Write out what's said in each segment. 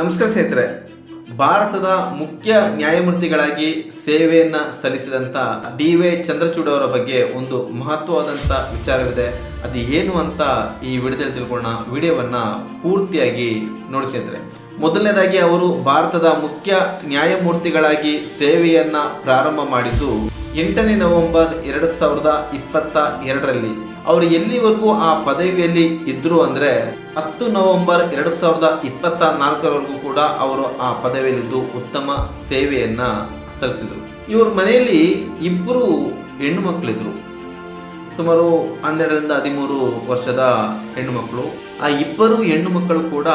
ನಮಸ್ಕಾರ ಸ್ನೇಹಿತರೆ. ಭಾರತದ ಮುಖ್ಯ ನ್ಯಾಯಮೂರ್ತಿಗಳಾಗಿ ಸೇವೆಯನ್ನ ಸಲ್ಲಿಸಿದಂತ ಡಿ ವೈ ಚಂದ್ರಚೂಡ್ ಅವರ ಬಗ್ಗೆ ಒಂದು ಮಹತ್ವವಾದಂತ ವಿಚಾರವಿದೆ. ಅದು ಏನು ಅಂತ ಈ ವಿಡಿಯೋದಲ್ಲಿ ತಿಳ್ಕೊಳ್ಳೋಣ. ವಿಡಿಯೋವನ್ನ ಪೂರ್ತಿಯಾಗಿ ನೋಡಿ ಸ್ನೇಹಿತರೆ. ಮೊದಲನೇದಾಗಿ ಅವರು ಭಾರತದ ಮುಖ್ಯ ನ್ಯಾಯಮೂರ್ತಿಗಳಾಗಿ ಸೇವೆಯನ್ನ ಪ್ರಾರಂಭ ಮಾಡಿದ್ದು ಎಂಟನೇ ನವೆಂಬರ್ ಎರಡು ಸಾವಿರದ ಇಪ್ಪತ್ತ ಎರಡರಲ್ಲಿ. ಅವರು ಎಲ್ಲಿವರೆಗೂ ಆ ಪದವಿಯಲ್ಲಿ ಇದ್ರು ಅಂದ್ರೆ ಹತ್ತು ನವೆಂಬರ್ ಎರಡು ಸಾವಿರದ ಇಪ್ಪತ್ತ ನಾಲ್ಕರವರೆಗೂ ಕೂಡ ಅವರು ಆ ಪದವಿಯಲ್ಲಿದ್ದು ಉತ್ತಮ ಸೇವೆಯನ್ನ ಸಲ್ಲಿಸಿದರು. ಇವ್ರ ಮನೆಯಲ್ಲಿ ಇಬ್ಬರು ಹೆಣ್ಣು ಮಕ್ಕಳಿದ್ರು ಸುಮಾರು ಹನ್ನೆರಡರಿಂದ ಹದಿಮೂರು ವರ್ಷದ ಹೆಣ್ಣು ಮಕ್ಕಳು ಆ ಇಬ್ಬರು ಹೆಣ್ಣು ಮಕ್ಕಳು ಕೂಡ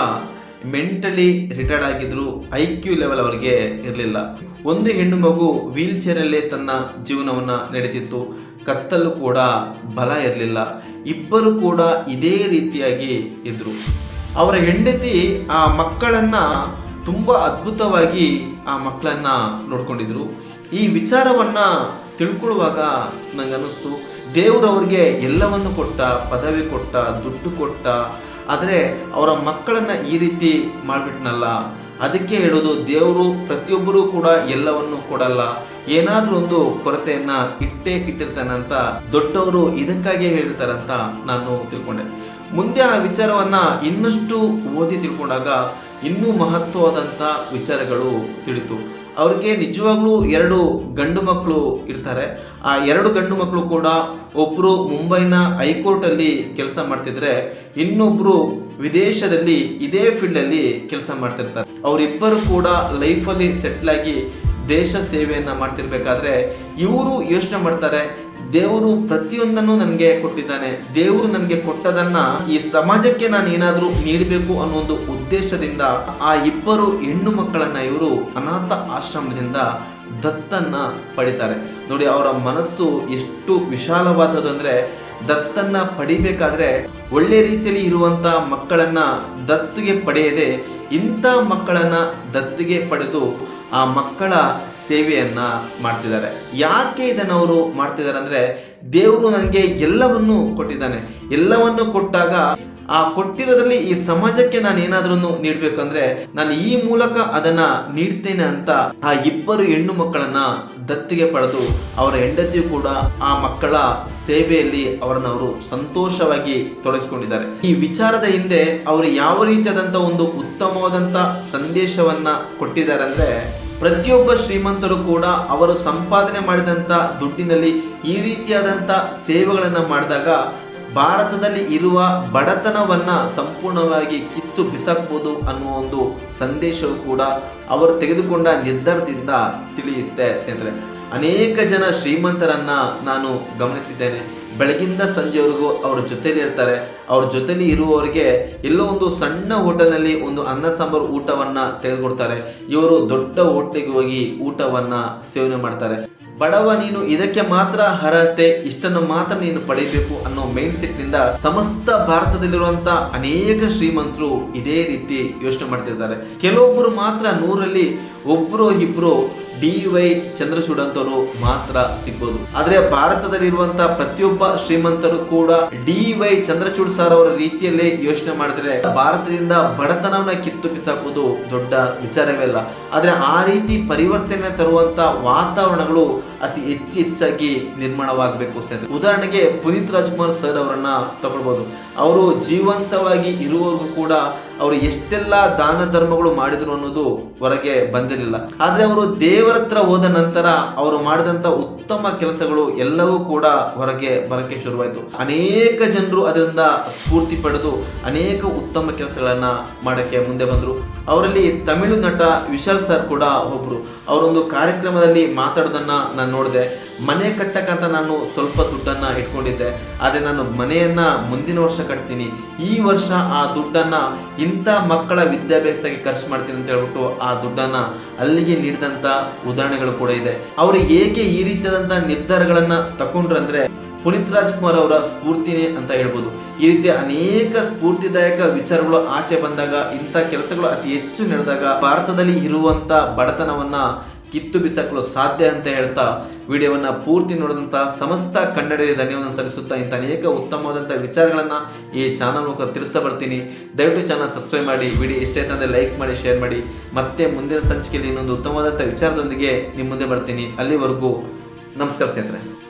ಮೆಂಟಲಿ ರಿಟೈರ್ಡ್ ಆಗಿದ್ರು ಐ ಕ್ಯೂ ಲೆವೆಲ್ ಅವರಿಗೆ ಇರಲಿಲ್ಲ. ಒಂದು ಹೆಣ್ಣು ಮಗು ವೀಲ್ ಚೇರಲ್ಲೇ ತನ್ನ ಜೀವನವನ್ನ ನಡೀತಿತ್ತು. ಕತ್ತಲ್ಲೂ ಕೂಡ ಬಲ ಇರಲಿಲ್ಲ. ಇಬ್ಬರು ಕೂಡ ಇದೇ ರೀತಿಯಾಗಿ ಇದ್ರು. ಅವರ ಹೆಂಡತಿ ಆ ಮಕ್ಕಳನ್ನ ತುಂಬ ಅದ್ಭುತವಾಗಿ ಆ ಮಕ್ಕಳನ್ನ ನೋಡ್ಕೊಂಡಿದ್ರು. ಈ ವಿಚಾರವನ್ನ ತಿಳ್ಕೊಳ್ಳುವಾಗ ನನಗನ್ನಿಸ್ತು ದೇವರು ಅವ್ರಿಗೆ ಎಲ್ಲವನ್ನು ಕೊಟ್ಟ, ಪದವಿ ಕೊಟ್ಟ, ದುಡ್ಡು ಕೊಟ್ಟ, ಆದರೆ ಅವರ ಮಕ್ಕಳನ್ನ ಈ ರೀತಿ ಮಾಡಿಬಿಟ್ನಲ್ಲ. ಅದಕ್ಕೆ ಹೇಳೋದು ದೇವರು ಪ್ರತಿಯೊಬ್ಬರೂ ಕೂಡ ಎಲ್ಲವನ್ನು ಕೊಡಲ್ಲ. ಏನಾದ್ರೂ ಒಂದು ಕೊರತೆಯನ್ನ ಇಟ್ಟೇ ಇಟ್ಟಿರ್ತಾನಂತ ದೊಡ್ಡವರು ಇದಕ್ಕಾಗಿ ಹೇಳಿರ್ತಾರಂತ ನಾನು ತಿಳ್ಕೊಂಡೆ. ಮುಂದೆ ಆ ವಿಚಾರವನ್ನ ಇನ್ನಷ್ಟು ಓದಿ ತಿಳ್ಕೊಂಡಾಗ ಇನ್ನೂ ಮಹತ್ವವಾದಂಥ ವಿಚಾರಗಳು ತಿಳಿತು. ಅವ್ರಿಗೆ ನಿಜವಾಗ್ಲೂ ಎರಡು ಗಂಡು ಮಕ್ಕಳು ಇರ್ತಾರೆ. ಆ ಎರಡು ಗಂಡು ಮಕ್ಕಳು ಕೂಡ ಒಬ್ಬರು ಮುಂಬೈನ ಹೈಕೋರ್ಟಲ್ಲಿ ಕೆಲಸ ಮಾಡ್ತಿದ್ರೆ, ಇನ್ನೊಬ್ರು ವಿದೇಶದಲ್ಲಿ ಇದೇ ಫೀಲ್ಡಲ್ಲಿ ಕೆಲಸ ಮಾಡ್ತಿರ್ತಾರೆ. ಅವರಿಬ್ಬರು ಕೂಡ ಲೈಫಲ್ಲಿ ಸೆಟ್ಲ್ ಆಗಿ ದೇಶ ಸೇವೆಯನ್ನು ಮಾಡ್ತಿರ್ಬೇಕಾದ್ರೆ ಇವರು ಯೋಚನೆ ಮಾಡ್ತಾರೆ ದೇವರು ಪ್ರತಿಯೊಂದನ್ನು ನನಗೆ ಕೊಟ್ಟಿದ್ದಾನೆ. ದೇವರು ನನಗೆ ಕೊಟ್ಟದನ್ನ ಈ ಸಮಾಜಕ್ಕೆ ನಾನು ಏನಾದರೂ ನೀಡಬೇಕು ಅನ್ನೋ ಒಂದು ಉದ್ದೇಶದಿಂದ ಆ ಇಬ್ಬರು ಹೆಣ್ಣು ಮಕ್ಕಳನ್ನ ಇವರು ಅನಾಥ ಆಶ್ರಮದಿಂದ ದತ್ತನ್ನ ಪಡಿತಾರೆ. ನೋಡಿ, ಅವರ ಮನಸ್ಸು ಎಷ್ಟು ವಿಶಾಲವಾದದ್ದು ಅಂದ್ರೆ ದತ್ತನ್ನ ಪಡಿಬೇಕಾದ್ರೆ ಒಳ್ಳೆ ರೀತಿಯಲ್ಲಿ ಇರುವಂತ ಮಕ್ಕಳನ್ನ ದತ್ತಿಗೆ ಪಡೆಯದೆ ಇಂಥ ಮಕ್ಕಳನ್ನ ದತ್ತಿಗೆ ಪಡೆದು ಆ ಮಕ್ಕಳ ಸೇವೆಯನ್ನ ಮಾಡ್ತಿದ್ದಾರೆ. ಯಾಕೆ ಇದನ್ನು ಅವರು ಮಾಡ್ತಿದ್ದಾರೆ ಅಂದ್ರೆ ದೇವರು ನನಗೆ ಎಲ್ಲವನ್ನು ಕೊಟ್ಟಿದ್ದಾನೆ. ಎಲ್ಲವನ್ನು ಕೊಟ್ಟಾಗ ಆ ಕೊಟ್ಟಿರೋದ್ರಲ್ಲಿ ಈ ಸಮಾಜಕ್ಕೆ ನಾನು ಏನಾದ್ರೂ ನೀಡ್ಬೇಕಂದ್ರೆ ನಾನು ಈ ಮೂಲಕ ಅದನ್ನ ನೀಡ್ತೇನೆ ಅಂತ ಆ ಇಬ್ಬರು ಹೆಣ್ಣು ಮಕ್ಕಳನ್ನ ದತ್ತಿಗೆ ಪಡೆದು ಅವರ ಹೆಂಡತಿಯು ಕೂಡ ಆ ಮಕ್ಕಳ ಸೇವೆಯಲ್ಲಿ ಅವರನ್ನ ಅವರು ಸಂತೋಷವಾಗಿ ತೊಡಗಿಸಿಕೊಂಡಿದ್ದಾರೆ. ಈ ವಿಚಾರದ ಹಿಂದೆ ಅವರು ಯಾವ ರೀತಿಯಾದಂತ ಒಂದು ಉತ್ತಮವಾದಂತ ಸಂದೇಶವನ್ನ ಕೊಟ್ಟಿದ್ದಾರೆ ಅಂದ್ರೆ ಪ್ರತಿಯೊಬ್ಬ ಶ್ರೀಮಂತರು ಕೂಡ ಅವರು ಸಂಪಾದನೆ ಮಾಡಿದಂತ ದುಡ್ಡಿನಲ್ಲಿ ಈ ರೀತಿಯಾದಂಥ ಸೇವೆಗಳನ್ನು ಮಾಡಿದಾಗ ಭಾರತದಲ್ಲಿ ಇರುವ ಬಡತನವನ್ನ ಸಂಪೂರ್ಣವಾಗಿ ಕಿತ್ತು ಬಿಸಾಕ್ಬೋದು ಅನ್ನುವ ಒಂದು ಸಂದೇಶವು ಕೂಡ ಅವರು ತೆಗೆದುಕೊಂಡ ನಿರ್ಧಾರದಿಂದ ತಿಳಿಯುತ್ತೆ ಸ್ನೇಹಿತರೆ. ಅನೇಕ ಜನ ಶ್ರೀಮಂತರನ್ನ ನಾನು ಗಮನಿಸಿದ್ದೇನೆ. ಬೆಳಗಿಂದ ಸಂಜೆವರೆಗೂ ಅವ್ರ ಜೊತೇಲಿ ಇರ್ತಾರೆ. ಅವ್ರ ಜೊತೆಲಿ ಇರುವವರಿಗೆ ಎಲ್ಲೋ ಒಂದು ಸಣ್ಣ ಹೋಟೆಲ್ನಲ್ಲಿ ಒಂದು ಅನ್ನ ಸಾಂಬಾರು ಊಟವನ್ನ ತೆಗೆದುಕೊಡ್ತಾರೆ. ಇವರು ದೊಡ್ಡ ಹೋಟ್ಲಿಗೆ ಹೋಗಿ ಊಟವನ್ನ ಸೇವನೆ ಮಾಡ್ತಾರೆ. ಬಡವ ನೀನು ಇದಕ್ಕೆ ಮಾತ್ರ ಅರ್ಹತೆ, ಇಷ್ಟನ್ನು ಮಾತ್ರ ನೀನು ಪಡೆಯಬೇಕು ಅನ್ನೋ ಮೈಂಡ್ ಸೆಟ್ನಿಂದ ಸಮಸ್ತ ಭಾರತದಲ್ಲಿರುವಂತ ಅನೇಕ ಶ್ರೀಮಂತರು ಇದೇ ರೀತಿ ಯೋಚನೆ ಮಾಡ್ತಿರ್ತಾರೆ. ಕೆಲವೊಬ್ಬರು ಮಾತ್ರ ನೂರಲ್ಲಿ ಒಬ್ಬರು ಇಬ್ರು ಡಿ ವೈ ಚಂದ್ರಚೂಡ್ ಅಂತವರು ಮಾತ್ರ ಸಿಗ್ಬೋದು. ಆದ್ರೆ ಭಾರತದಲ್ಲಿರುವಂತ ಪ್ರತಿಯೊಬ್ಬ ಶ್ರೀಮಂತರು ಕೂಡ ಡಿ ವೈ ಚಂದ್ರಚೂಡ್ ಸರ್ ಅವರ ರೀತಿಯಲ್ಲೇ ಯೋಚನೆ ಮಾಡಿದ್ರೆ ಭಾರತದಿಂದ ಬಡತನವನ್ನ ಕಿತ್ತು ದೊಡ್ಡ ವಿಚಾರವೇ ಅಲ್ಲ. ಆದ್ರೆ ಆ ರೀತಿ ಪರಿವರ್ತನೆ ತರುವಂತ ವಾತಾವರಣಗಳು ಅತಿ ಹೆಚ್ಚು ಹೆಚ್ಚಾಗಿ ನಿರ್ಮಾಣವಾಗಬೇಕು ಸರ್ ಉದಾಹರಣೆಗೆ ಪುನೀತ್ ರಾಜ್ಕುಮಾರ್ ಸರ್ ಅವರನ್ನ ತಗೊಳ್ಬೋದು. ಅವರು ಜೀವಂತವಾಗಿ ಇರುವವರೆಗೂ ಕೂಡ ಅವರು ಎಷ್ಟೆಲ್ಲ ದಾನ ಧರ್ಮಗಳು ಮಾಡಿದ್ರು ಅನ್ನೋದು ಹೊರಗೆ ಬಂದಿರಲಿಲ್ಲ. ಆದ್ರೆ ಅವರು ದೇವರ ಹತ್ರ ಹೋದ ನಂತರ ಅವರು ಮಾಡಿದಂತ ಉತ್ತಮ ಕೆಲಸಗಳು ಎಲ್ಲವೂ ಕೂಡ ಹೊರಗೆ ಬರಕ್ಕೆ ಶುರುವಾಯಿತು. ಅನೇಕ ಜನರು ಅದರಿಂದ ಸ್ಫೂರ್ತಿ ಪಡೆದು ಅನೇಕ ಉತ್ತಮ ಕೆಲಸಗಳನ್ನ ಮಾಡಕ್ಕೆ ಮುಂದೆ ಬಂದರು. ಅವರಲ್ಲಿ ತಮಿಳು ನಟ ವಿಶಾಲ್ ಸರ್ ಕೂಡ ಒಬ್ರು. ಅವರೊಂದು ಕಾರ್ಯಕ್ರಮದಲ್ಲಿ ಮಾತಾಡೋದನ್ನ ನಾನು ನೋಡಿದೆ, ಮನೆ ಕಟ್ಟಕ್ಕಂತ ನಾನು ಸ್ವಲ್ಪ ದುಡ್ಡನ್ನು ಇಟ್ಕೊಂಡಿದ್ದೆ, ಆದರೆ ನಾನು ಮನೆಯನ್ನ ಮುಂದಿನ ವರ್ಷ ಕಟ್ತೀನಿ. ಈ ವರ್ಷ ಆ ದುಡ್ಡನ್ನು ಇಂಥ ಮಕ್ಕಳ ವಿದ್ಯಾಭ್ಯಾಸಕ್ಕೆ ಖರ್ಚು ಮಾಡ್ತೀನಿ ಅಂತ ಹೇಳ್ಬಿಟ್ಟು ಆ ದುಡ್ಡನ್ನು ಅಲ್ಲಿಗೆ ನೀಡಿದಂಥ ಉದಾಹರಣೆಗಳು ಕೂಡ ಇದೆ. ಅವರು ಹೇಗೆ ಈ ರೀತಿಯಾದಂಥ ನಿರ್ಧಾರಗಳನ್ನ ತಕೊಂಡ್ರಂದ್ರೆ, ಪುನೀತ್ ರಾಜ್ಕುಮಾರ್ ಅವರ ಸ್ಫೂರ್ತಿನೇ ಅಂತ ಹೇಳ್ಬೋದು. ಈ ರೀತಿ ಅನೇಕ ಸ್ಫೂರ್ತಿದಾಯಕ ವಿಚಾರಗಳು ಆಚೆ ಬಂದಾಗ, ಇಂಥ ಕೆಲಸಗಳು ಅತಿ ಹೆಚ್ಚು ನಡೆದಾಗ, ಭಾರತದಲ್ಲಿ ಇರುವಂಥ ಬಡತನವನ್ನ ಕಿತ್ತು ಬಿಸಾಕಲು ಸಾಧ್ಯ ಅಂತ ಹೇಳ್ತಾ ವಿಡಿಯೋವನ್ನು ಪೂರ್ತಿ ನೋಡಿದಂಥ ಸಮಸ್ತ ಕನ್ನಡಿಗರಿಗೆ ಧನ್ಯವಾದ ಸಲ್ಲಿಸುತ್ತಾ ಇಂಥ ಅನೇಕ ಉತ್ತಮವಾದಂಥ ವಿಚಾರಗಳನ್ನು ಈ ಚಾನಲ್ ಮೂಲಕ ತಿಳಿಸ್ತಾ ಬರ್ತೀನಿ. ದಯವಿಟ್ಟು ಚಾನಲ್ ಸಬ್ಸ್ಕ್ರೈಬ್ ಮಾಡಿ, ವಿಡಿಯೋ ಇಷ್ಟ ಲೈಕ್ ಮಾಡಿ ಶೇರ್ ಮಾಡಿ. ಮತ್ತೆ ಮುಂದಿನ ಸಂಚಿಕೆಯಲ್ಲಿ ಇನ್ನೊಂದು ಉತ್ತಮವಾದಂಥ ವಿಚಾರದೊಂದಿಗೆ ನಿಮ್ಮ ಮುಂದೆ ಬರ್ತೀನಿ. ಅಲ್ಲಿವರೆಗೂ ನಮಸ್ಕಾರ ಸ್ನೇಹಿತರೆ.